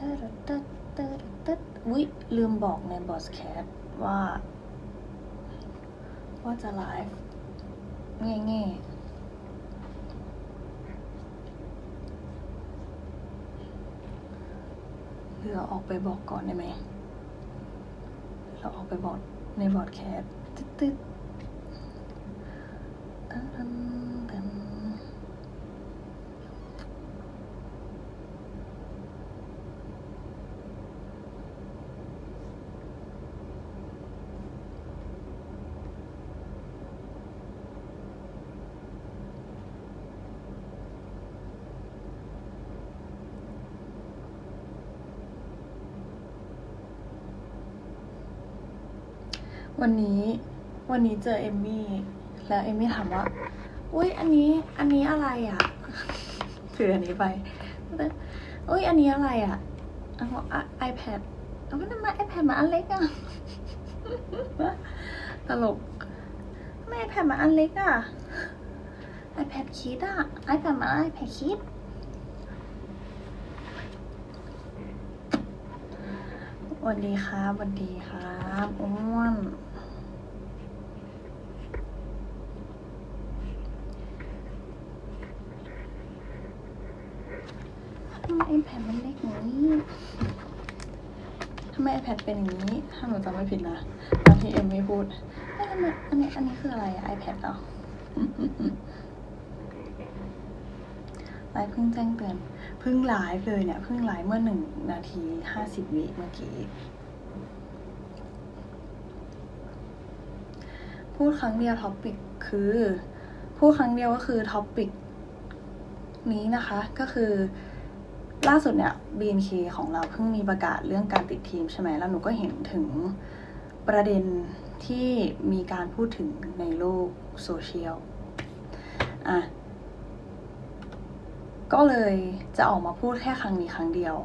ตึ๊ดตึ๊ดตึ๊ดตึ๊ดวิลืมบอกในบอสแคทว่า ว่าจะไลฟ์แง่ๆเราออกไปบอกก่อนได้ไหม เราออกไปบอกในบอดแคสต์ตึ๊ดตึ๊ด วันนี้วันนี้เจอเอมมี่แล้วเอมมี่ถามว่าอุ้ยอันนี้อันนี้อะไรอะถืออันนี้ไปอุ้ยอันนี้อะไรอะเอาไอแพดเอาไม่ทำไมไอแพดมาอันเล็กอะตลกทำไมไอแพดมาอันเล็กอะ iPad คิดอะ iPad มา iPad คิดสวัสดีครับสวัสดีครับอ้วนทำไม iPad มันเล็กอย่างนี้ทำไม iPad เป็นอย่างนี้ ถ้าหนูจำไม่ผิดนะ ตอนที่เอ็มไม่พูดอันนี้อันนี้คืออะไรอะ iPad เหรอไลฟ์เพิ่งแจ้งเตือนเพิ่งไลฟ์เลยเนี่ยเพิ่งไลฟ์เมื่อหนึ่งนาทีห้าสิบวิเมื่อกี้พูดครั้งเดียวท็อปิกคือพูดครั้งเดียวก็คือท็อปิกนี้นะคะ ก็คือ ล่าสุดเนี่ย BNK ของเราเพิ่งมีประกาศเรื่องการติดทีมใช่ไหมแล้วหนูก็เห็นถึงประเด็นที่มีการพูดถึงในโลกโซเชียลอะก็เลยจะออกมาพูดแค่ครั้งนี้ครั้งเดียว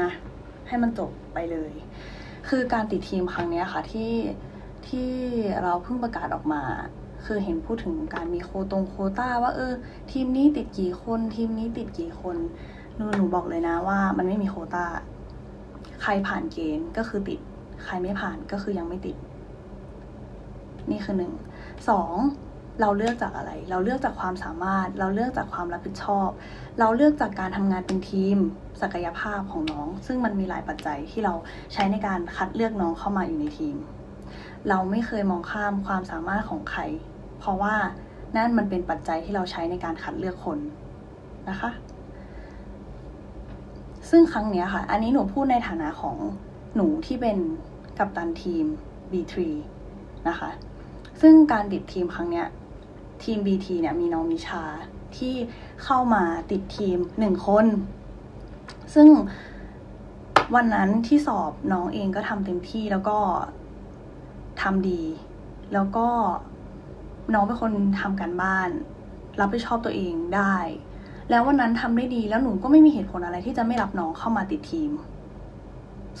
นะ ให้มันจบไปเลย คือการติดทีมครั้งนี้ค่ะที่ที่เราเพิ่งประกาศออกมา คือเห็นพูดถึงการมีโคตรงโคต้าว่าเออทีมนี้ติดกี่คนทีมนี้ติดกี่คน หนูหนูบอกเลยนะว่ามันไม่มีโคต้า ใครผ่านเกณฑ์ก็คือติด ใครไม่ผ่านก็คือยังไม่ติด นี่คือหนึ่ง สองเราเลือกจากอะไร เราเลือกจากความสามารถ เราเลือกจากความรับผิดชอบ เราเลือกจากการทำงานเป็นทีม ศักยภาพของน้อง ซึ่งมันมีหลายปัจจัยที่เราใช้ในการคัดเลือกน้องเข้ามาอยู่ในทีม เราไม่เคยมองข้ามความสามารถของใคร เพราะว่านั่นมันเป็นปัจจัยที่เราใช้ในการคัดเลือกคนนะคะ ซึ่งครั้งเนี้ยค่ะ อันนี้หนูพูดในฐานะของหนูที่เป็นกัปตันทีม B3 นะคะ ซึ่งการติดทีมครั้งเนี้ยทีม BT เนี่ยมีน้องมิชาที่เข้ามาติดทีมหนึ่งคน ซึ่งวันนั้นที่สอบน้องเองก็ทำเต็มที่แล้วก็ทำดี แล้วก็น้องเป็นคนทำการบ้าน รับผิดชอบตัวเองได้ แล้ววันนั้นทำได้ดีแล้วหนูก็ไม่มีเหตุผลอะไรที่จะไม่รับน้องเข้ามาติดทีม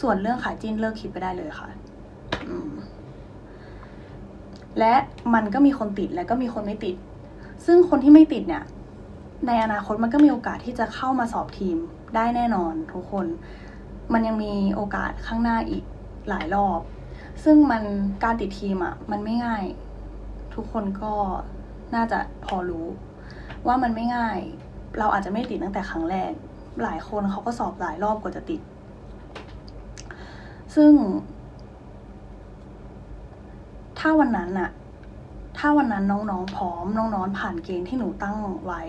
ส่วนเรื่องขายจิ้นเลิกคิดไปได้เลยค่ะและมันก็มีคนติดและก็มีคนไม่ติด ซึ่งคนที่ไม่ติดเนี่ย ในอนาคตมันก็มีโอกาสที่จะเข้ามาสอบทีมได้แน่นอนทุกคน มันยังมีโอกาสข้างหน้าอีกหลายรอบ ซึ่งมันการติดทีมอะ่ะ มันไม่ง่าย ทุกคนก็น่าจะพอรู้ ว่ามันไม่ง่าย เราอาจจะไม่ติดตั้งแต่ครั้งแรก หลายคนเขาก็สอบหลายรอบกว่าจะติด ซึ่ง ถ้าวันนั้นอะถ้าวันนั้นน้องๆพร้อม น้องๆผ่านเกณฑ์ที่หนูตั้งไว้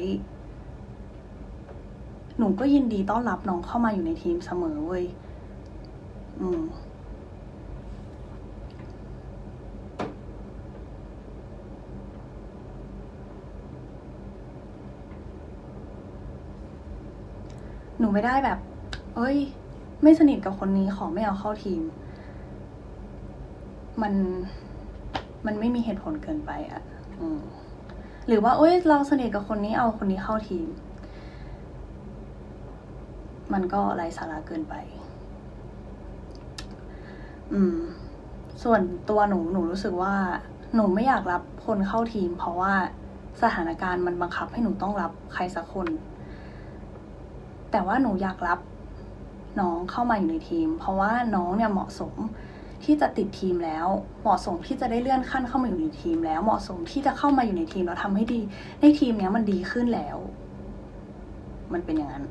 หนูก็ยินดีต้อนรับน้องเข้ามาอยู่ในทีมเสมอเว้ย อืม นูไม่ได้แบบ เอ้ย ไม่สนิทกับคนนี้ขอไม่เอาเข้าทีม มันมันไม่มีเหตุผลเกินไปอะอหรือว่าเอ้ย เราสนิทกับคนนี้เอาคนนี้เข้าทีม มันก็ไร้สาระเกินไป อืม ส่วนตัวหนูหนูรู้สึกว่า หนูไม่อยากรับคนเข้าทีม เพราะว่าสถานการณ์มันบังคับให้หนูต้องรับใครสักคน แต่ว่าหนูอยากรับน้องเข้ามาอยู่ในทีม เพราะว่าน้องเนี่ยเหมาะสมที่จะติดทีมแล้ว เหมาะสมที่จะได้เลื่อนขั้นเข้ามาอยู่ในทีม แล้วเหมาะสมที่จะเข้ามาอยู่ในทีมแล้วทำให้ดี ในทีมเนี้ยมันดีขึ้นแล้ว มันเป็นอย่างนั้น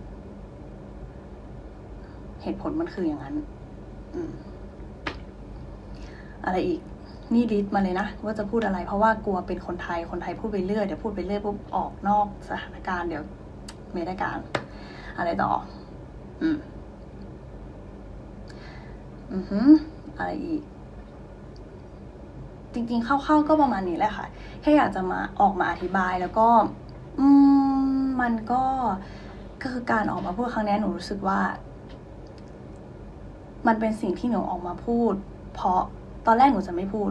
เหตุผลมันคืออย่างนั้นออะไรอีก นี่ลิสต์มาเลยนะว่าจะพูดอะไร เพราะว่ากลัวเป็นคนไทยคนไทยพูดไปเรื่อยเดี๋ยวพูดไปเรื่อยปุ๊บออกนอกสถานการณ์เดี๋ยวไม่ได้การ อะไรต่อ อืม อือหือ อะไรอีก จริงๆเข้าๆก็ประมาณนี้แหละค่ะ แค่อยากจะมาออกมาอธิบายแล้วก็ อืม มันก็ก็คือการออกมาพูดครั้งนี้หนูรู้สึกว่า มันเป็นสิ่งที่หนูออกมาพูด เพราะตอนแรกหนูจะไม่พูด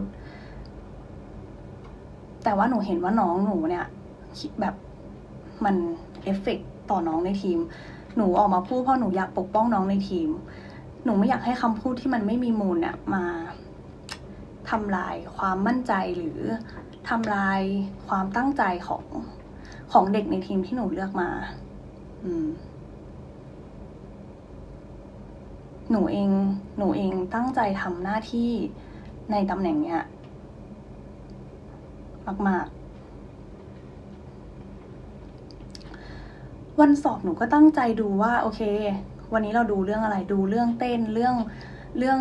แต่ว่าหนูเห็นว่าน้องหนูเนี่ยแบบมันเอฟเฟกต่อน้องในทีม หนูออกมาพูดเพราะหนูอยากปกป้องน้องในทีม หนูไม่อยากให้คำพูดที่มันไม่มีมูลเนี่ยมาทำลายความมั่นใจหรือทำลายความตั้งใจของของเด็กในทีมที่หนูเลือกมา อืม หนูเอง หนูเองตั้งใจทำหน้าที่ในตำแหน่งเนี้ยมากๆ วันสอบหนูก็ตั้งใจดูว่าโอเค วันนี้เราดูเรื่องอะไรดูเรื่องเต้นเรื่องเรื่อง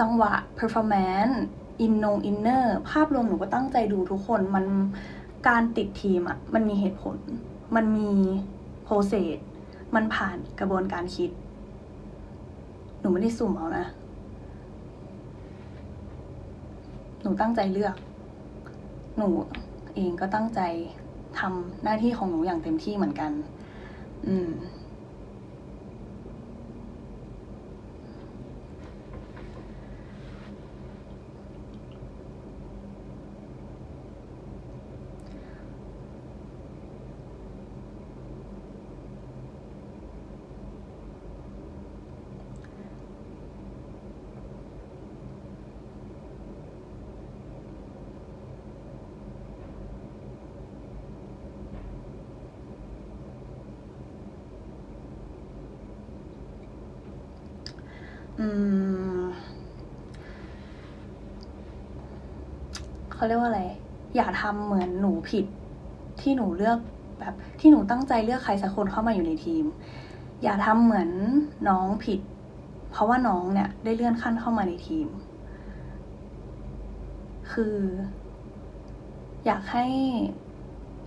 จังหวะ performance อินโนอินเนอร์ภาพรวมหนูก็ตั้งใจดูทุกคนมันการติดทีมอะมันมีเหตุผล มันมีโปรเซสมันผ่านกระบวนการคิด หนูไม่ได้สุ่มเอานะ หนูตั้งใจเลือก หนูเองก็ตั้งใจทำหน้าที่ของหนูอย่างเต็มที่เหมือนกัน อื เขาเรียกว่าอะไร อย่าทำเหมือนหนูผิดที่หนูเลือกแบบที่หนูตั้งใจเลือกใครสักคนเข้ามาอยู่ในทีม อย่าทำเหมือนน้องผิด เพราะว่าน้องเนี่ย ได้เลื่อนขั้นเข้ามาในทีม คือ อยากให้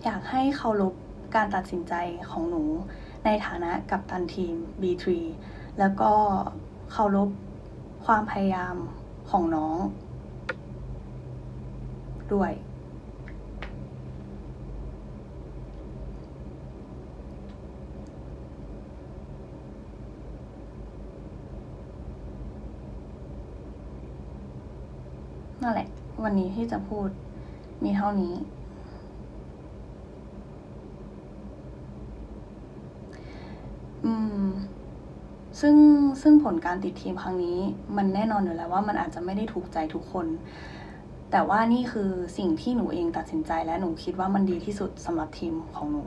อยากให้เคารพการตัดสินใจของหนูในฐานะกัปตันทีม B3 แล้วก็ เคารพความพยายามของน้อง ด้วย นั่นแหละ วันนี้ที่จะพูดมีเท่านี้ อืม ซึ่งซึ่งผลการติดทีมครั้งนี้ มันแน่นอนอยู่แล้วว่ามันอาจจะไม่ได้ถูกใจทุกคน แต่ว่านี่คือสิ่งที่หนูเองตัดสินใจและหนูคิดว่ามันดีที่สุดสำหรับทีมของหนู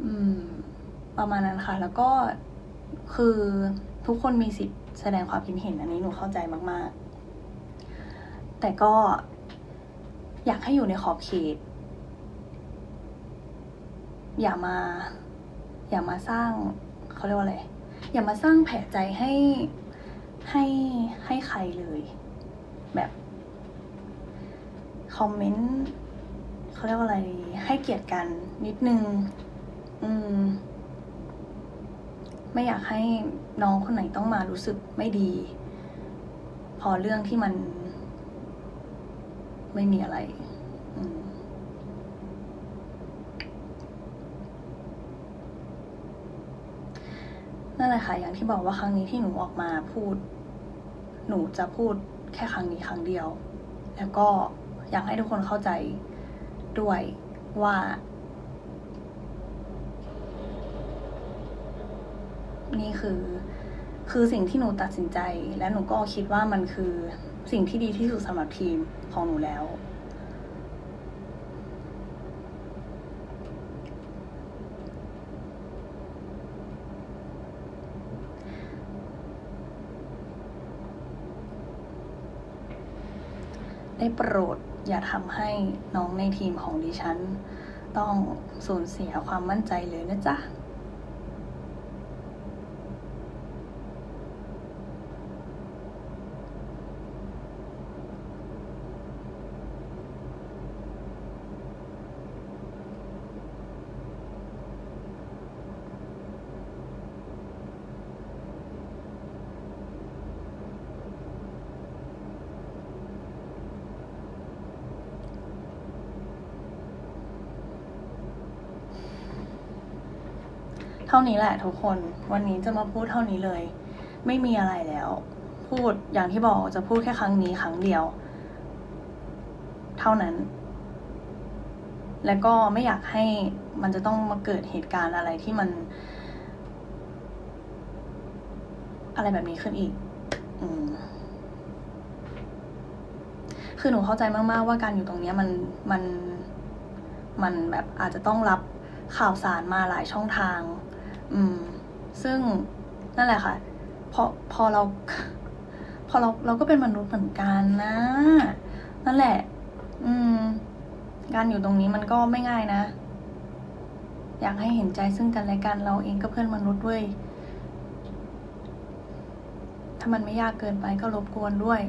อืมประมาณนั้นค่ะ แล้วก็คือ ทุกคนมีสิทธิ์แสดงความคิดเห็นอันนี้หนูเข้าใจมาก ๆ แต่ก็อยากให้อยู่ในขอบเขต อย่ามา อย่ามาสร้างเขาเรียกว่าอะไร อย่ามาสร้างแผลใจให้ให้ให้ใครเลย แบบคอมเมนต์เขาเรียกว่าอะไร ให้เกียรติกันนิดนึง อืม ไม่อยากให้น้องคนไหนต้องมารู้สึกไม่ดี พอเรื่องที่มัน ไม่มีอะไรนั่นแหละค่ะอย่างที่บอกว่าครั้งนี้ที่หนูออกมาพูด หนูจะพูดแค่ครั้งนี้ครั้งเดียว แล้วก็อยากให้ทุกคนเข้าใจด้วยว่า นี่คือ คือสิ่งที่หนูตัดสินใจ และหนูก็คิดว่ามันคือสิ่งที่ดีที่สุดสำหรับทีมของหนูแล้ว ได้โปรดอย่าทำให้น้องในทีมของดิฉัน ต้องสูญเสียความมั่นใจเลยนะจ๊ะ เท่านี้แหละทุกคน วันนี้จะมาพูดเท่านี้เลย ไม่มีอะไรแล้ว พูดอย่างที่บอกจะพูดแค่ครั้งนี้ครั้งเดียว เท่านั้น แล้วก็ไม่อยากให้มันจะต้องมาเกิดเหตุการณ์อะไรที่มัน อะไรแบบนี้ขึ้นอีก อืมคือหนูเข้าใจมาก ๆ ว่าการอยู่ตรงนี้มันมันมันแบบอาจจะต้องรับข่าวสารมาหลายช่องทาง อืม ซึ่งนั่นแหละค่ะ พอพอเรา พอเราเราก็เป็นมนุษย์เหมือนกันนะ นั่นแหละ อืม การอยู่ตรงนี้มันก็ไม่ง่ายนะ อยากให้เห็นใจซึ่งกันและกันเราเองก็เพื่อนมนุษย์ด้วยถ้ามันไม่ยากเกินไปก็รบกวนด้วย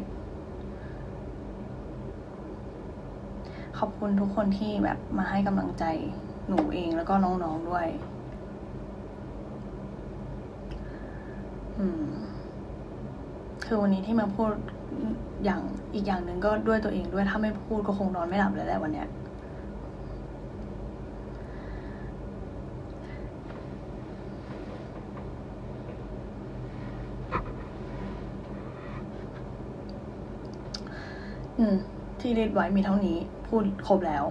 ขอบคุณทุกคนที่แบบมาให้กำลังใจหนูเองแล้วก็น้องๆด้วย อืม คือวันนี้ที่มาพูดอย่างอีกอย่างหนึ่งก็ด้วยตัวเองด้วยถ้าไม่พูดก็คงนอนไม่หลับเลยแหละวันเนี้ยอืมที่รีดไว้มีเท่านี้ พูดครบแล้ว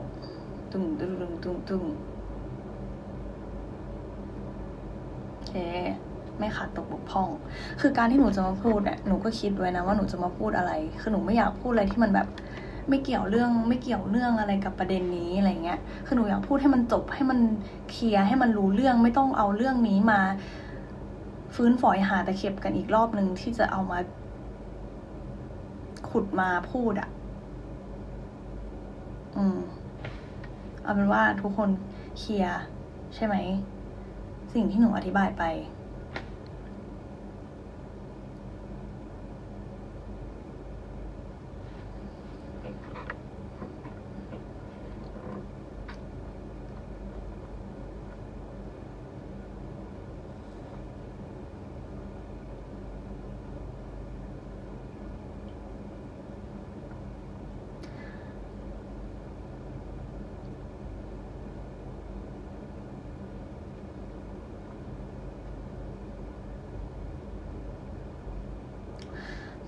ตึงตึงตึงตึงตึงโอเค ไม่ขาดตกบกพร่อง คือการที่หนูจะมาพูดเนี่ยหนูก็คิดไว้นะว่าหนูจะมาพูดอะไร คือหนูไม่อยากพูดอะไรที่มันแบบไม่เกี่ยวเรื่องไม่เกี่ยวเรื่องอะไรกับประเด็นนี้อะไรเงี้ย คือหนูอยากพูดให้มันจบให้มันเคลียร์ให้มันรู้เรื่องไม่ต้องเอาเรื่องนี้มา ฟื้นฝอยหาตะเข็บกันอีกรอบหนึ่งที่จะเอามา ขุดมาพูดอะ่ะ อืม เอาเป็นว่าทุกคนเคลียร์ใช่ไหม สิ่งที่หนูอธิบายไป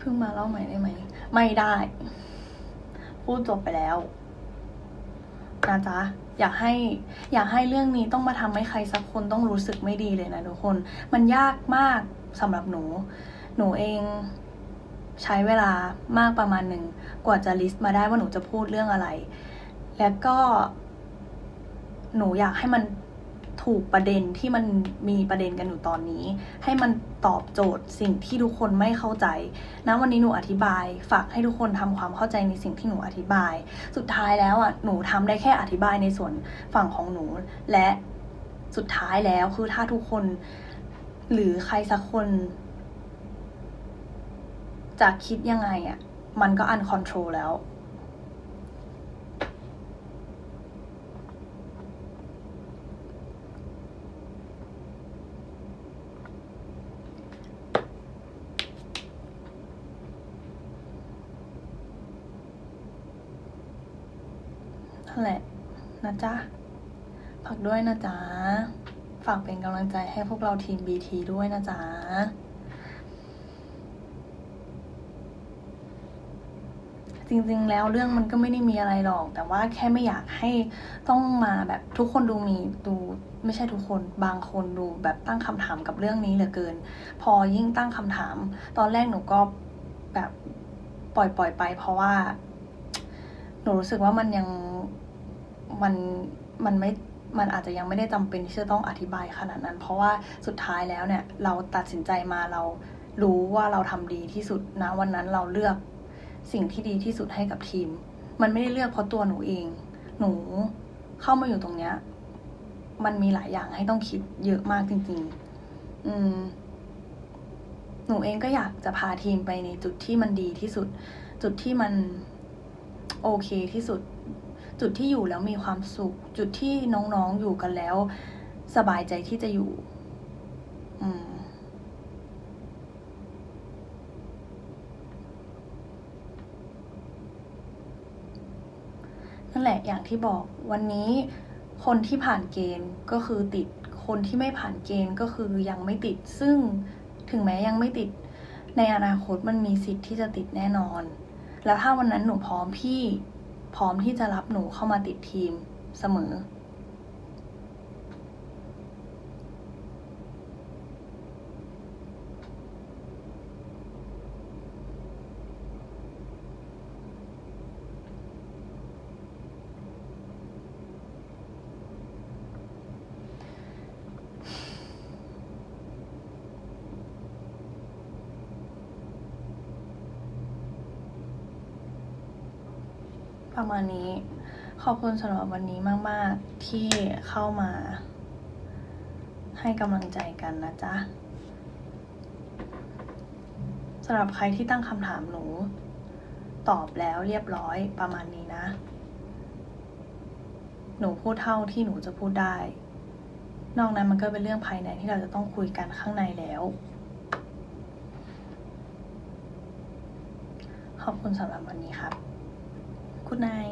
เพิ่งมาเล่าใหม่ได้ไหม ไม่ได้ พูดจบไปแล้วนะจ๊ะอยากให้อยากให้เรื่องนี้ต้องมาทำให้ใครสักคนต้องรู้สึกไม่ดีเลยนะทุกคน มันยากมากสำหรับหนู หนูเองใช้เวลามากประมาณหนึ่งกว่าจะลิสต์มาได้ว่าหนูจะพูดเรื่องอะไร แล้วก็หนูอยากให้มัน ถูกประเด็นที่มันมีประเด็นกันอยู่ตอนนี้ ให้มันตอบโจทย์สิ่งที่ทุกคนไม่เข้าใจนะวันนี้หนูอธิบาย ฝากให้ทุกคนทำความเข้าใจในสิ่งที่หนูอธิบาย สุดท้ายแล้วอะหนูทำได้แค่อธิบายในส่วนฝั่งของหนู และสุดท้ายแล้วคือถ้าทุกคน หรือใครสักคนจะคิดยังไงอะ มันก็อันคอนโทรลแล้ว นั่นแหละนะจ๊ะฝากด้วยนะจ๊ะ ฝากเป็นกำลังใจให้พวกเราทีม BT ด้วยนะจ๊ะ จริงๆ แล้วเรื่องมันก็ไม่ได้มีอะไรหรอก แต่ว่าแค่ไม่อยากให้ต้องมาแบบทุกคนดูมีดูไม่ใช่ทุกคนบางคนดูแบบตั้งคำถามกับเรื่องนี้เหลือเกิน พอยิ่งตั้งคำถาม ตอนแรกหนูก็แบบปล่อยปล่อยไป เพราะว่า นูรู้สึกว่ามันยังมันมันไม่มันอาจจะยังไม่ได้จำเป็นที่จะต้องอธิบายขนาดนั้น เพราะว่าสุดท้ายแล้วเนี่ยเราตัดสินใจมาเรารู้ว่าเราทำดีที่สุดนะวันนั้นเราเลือกสิ่งที่ดีที่สุดให้กับทีม มันไม่ได้เลือกเพราะตัวหนูเอง หนูเข้ามาอยู่ตรงเนี้ย มันมีหลายอย่างให้ต้องคิดเยอะมากจริง ๆ อืม หนูเองก็อยากจะพาทีมไปในจุดที่มันดีที่สุด จุดที่มัน โอเคที่สุด จุดที่อยู่แล้วมีความสุข จุดที่น้องๆอยู่กันแล้ว สบายใจที่จะอยู่ อืมนั่นแหละอย่างที่บอกวันนี้คนที่ผ่านเกณฑ์ก็คือติดคนที่ไม่ผ่านเกณฑ์ก็คือยังไม่ติด ซึ่งถึงแม้ยังไม่ติด ในอนาคตมันมีสิทธิ์ที่จะติดแน่นอน แล้วถ้าวันนั้นหนูพร้อมพี่พร้อมที่จะรับหนูเข้ามาติดทีมเสมอ ประมาณนี้ ขอบคุณสำหรับวันนี้มาก ๆ ที่เข้ามา ให้กำลังใจกันนะจ๊ะสำหรับใครที่ตั้งคำถามหนู ตอบแล้วเรียบร้อยประมาณนี้นะ หนูพูดเท่าที่หนูจะพูดได้ นอกนั้นมันก็เป็นเรื่องภายในที่เราจะต้องคุยกันข้างในแล้วขอบคุณสำหรับวันนี้ครับ คุณนาย